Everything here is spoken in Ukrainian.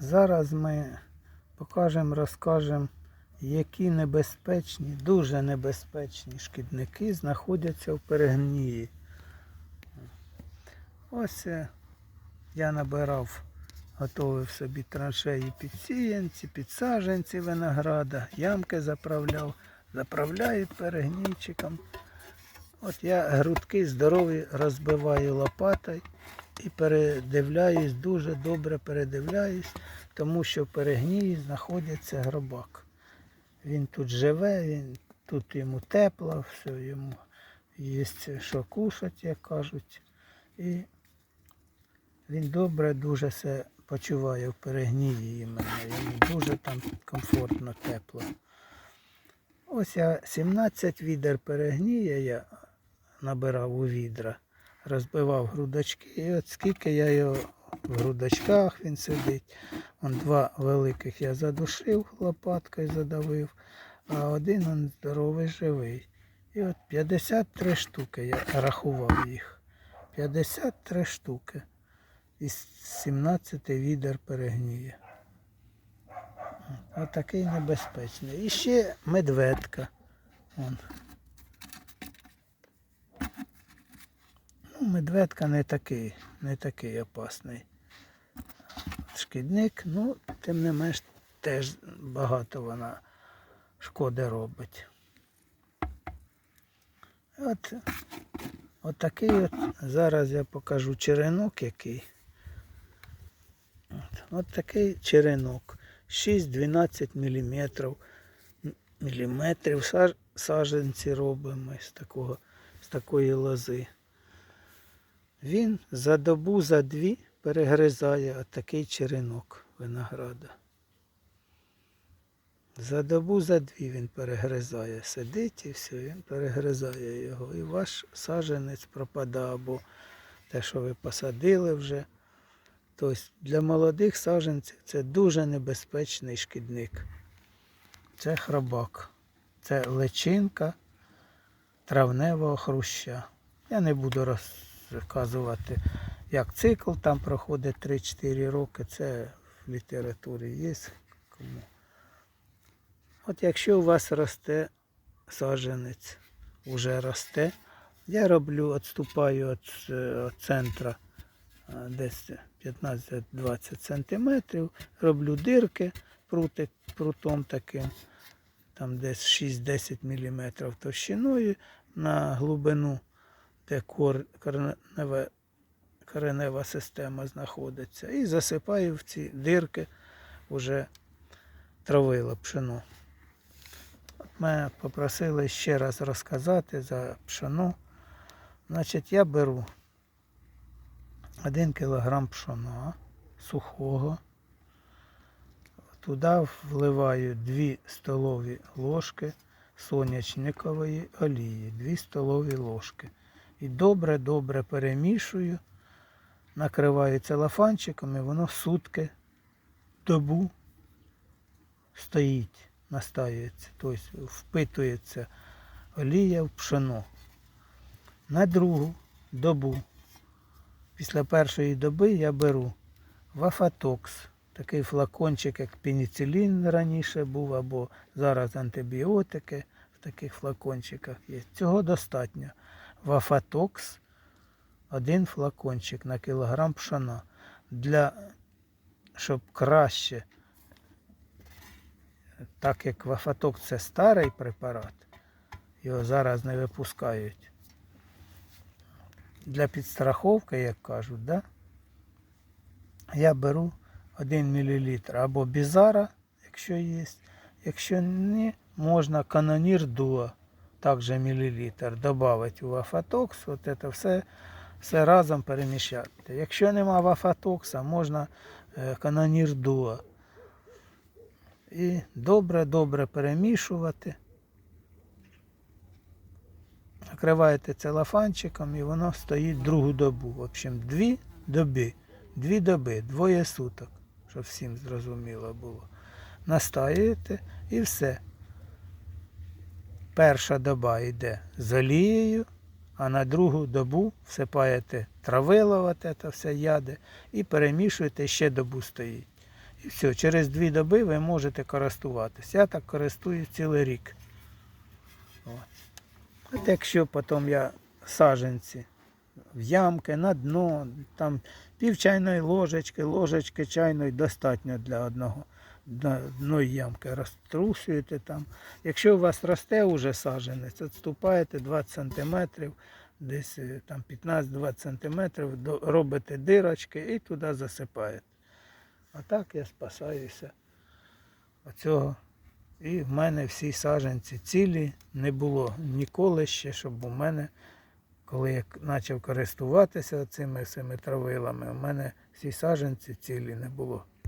Зараз ми покажемо, розкажемо, які небезпечні, дуже небезпечні шкідники знаходяться в перегнії. Ось е, я набирав, готовив собі траншеї під сіянці, під саджанці винограда, ямки заправляв, заправляю перегнійчиком. От я грудки здорові розбиваю лопатою і передивляюсь, дуже добре передивляюсь, тому що в перегнії знаходиться гробак. Він тут живе, він, тут йому тепло, все, йому є що кушати, як кажуть. І він добре дуже се почуває в перегнії іменно. Йому дуже там комфортно, тепло. Ось я 17 відер перегнія я набирав у відра, розбивав грудочки. І от скільки я його в грудочках він сидить. Он два великих я задушив лопаткою задавив, а один он здоровий живий. І от 53 штуки я рахував їх. 53 штуки із 17 відер перегніє. Отакий небезпечний. І ще медведка. Вон. Медведка не такий, не такий опасний. Шкідник, ну, тим не менш, теж багато вона шкоди робить. От, от такий от, зараз я покажу черенок який. От, от такий черенок. 6-12 мм. Міліметрів саж- саджанці робимо з, такого, з такої лози. Він за добу, за дві перегризає отакий черенок винограда. За добу, за дві він перегризає. Сидить і все, він перегризає його. І ваш саджанець пропадає, або те, що ви посадили вже. Тобто для молодих саджанців це дуже небезпечний шкідник. Це хробак. Це личинка травневого хруща. Я не буду розказувати, як цикл там проходить 3-4 роки. Це в літературі є. Кому. От якщо у вас росте саджанець, уже росте, я роблю, відступаю від, е, від центра десь 15-20 сантиметрів, роблю дирки прутик, прутом таким, там десь 6-10 мм товщиною на глибину, де кор, коренева, коренева система знаходиться. І засипаю в ці дирки вже травило пшено. От мене попросили ще раз розказати за пшено. Значить, я беру 1 кг пшона сухого. Туди вливаю 2 столові ложки сонячникової олії, 2 столові ложки. І добре-добре перемішую, накриваю целофанчиком і воно сутки добу стоїть, настаюється, тобто впитується олія в пшено. На другу добу, після першої доби я беру вафатокс, такий флакончик, як пеніцилін раніше був, або зараз антибіотики в таких флакончиках є. Цього достатньо. Вафатокс, один флакончик на кілограм пшона. Для, щоб краще так як вафаток це старий препарат, його зараз не випускають. Для підстраховки, як кажуть, да? я беру 1 мл або бізара, якщо є. Якщо не, можна канонір дуо, також мілілітр, додати у вафатокс, от це все, все разом перемішати. Якщо нема вафатокса, можна е, канонір дуо і добре-добре перемішувати. Накриваєте целофанчиком і воно стоїть другу добу. В общем, дві доби. Дві доби, двоє суток, щоб всім зрозуміло було. Настаюєте і все. Перша доба йде з олією, а на другу добу всипаєте травило, от це все яде, і перемішуєте, ще добу стоїть. І все, через дві доби ви можете користуватися. Я так користуюсь цілий рік. От. От якщо потім я саженці в ямки, на дно, там пів чайної ложечки, ложечки чайної достатньо для одного одної ямки. Розтрусуєте там. Якщо у вас росте уже саженець, відступаєте 20 см, десь е, там 15-20 см, робите дирочки і туди засипаєте. А так я спасаюся оцього. І в мене всі саженці цілі не було ніколи ще, щоб у мене, коли я почав користуватися цими всіми травилами, у мене всі саженці цілі не було.